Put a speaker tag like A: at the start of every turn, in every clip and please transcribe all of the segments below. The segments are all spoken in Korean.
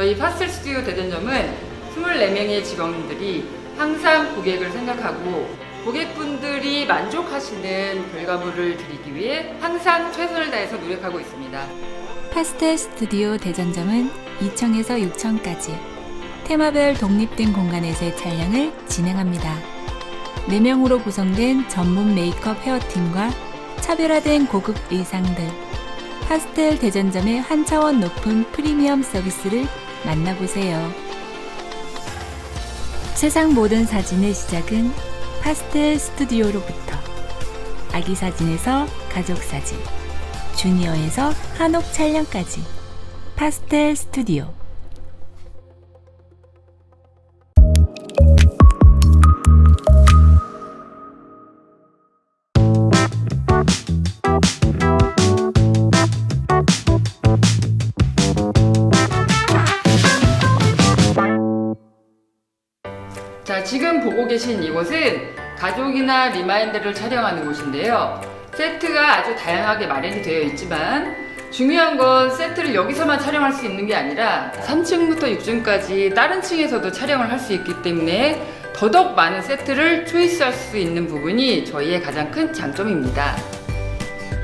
A: 저희 파스텔 스튜디오 대전점은 24명의 직원들이 항상 고객을 생각하고 고객분들이 만족하시는 결과물을 드리기 위해 항상 최선을 다해서 노력하고 있습니다.
B: 파스텔 스튜디오 대전점은 2층에서 6층까지 테마별 독립된 공간에서의 촬영을 진행합니다. 4명으로 구성된 전문 메이크업 헤어팀과 차별화된 고급 의상들, 파스텔 대전점의 한 차원 높은 프리미엄 서비스를 만나보세요. 세상 모든 사진의 시작은 파스텔 스튜디오로부터 아기 사진에서 가족 사진, 주니어에서 한옥 촬영까지 파스텔 스튜디오
A: 자, 지금 보고 계신 이곳은 가족이나 리마인드를 촬영하는 곳인데요. 세트가 아주 다양하게 마련이 되어 있지만 중요한 건 세트를 여기서만 촬영할 수 있는 게 아니라 3층부터 6층까지 다른 층에서도 촬영을 할 수 있기 때문에 더더욱 많은 세트를 초이스할 수 있는 부분이 저희의 가장 큰 장점입니다.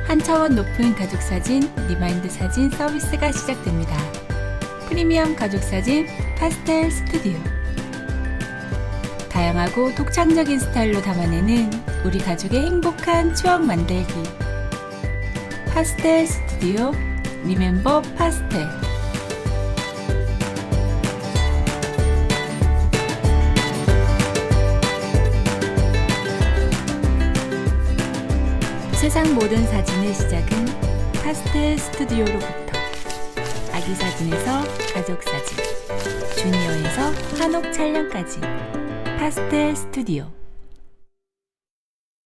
B: 한 차원 높은 가족 사진, 리마인드 사진 서비스가 시작됩니다. 프리미엄 가족 사진 파스텔 스튜디오 다양하고 독창적인 스타일로 담아내는 우리 가족의 행복한 추억 만들기. 파스텔 스튜디오 리멤버 파스텔. 세상 모든 사진의 시작은 파스텔 스튜디오로부터. 아기 사진에서 가족 사진, 주니어에서 한옥 촬영까지 파스텔 스튜디오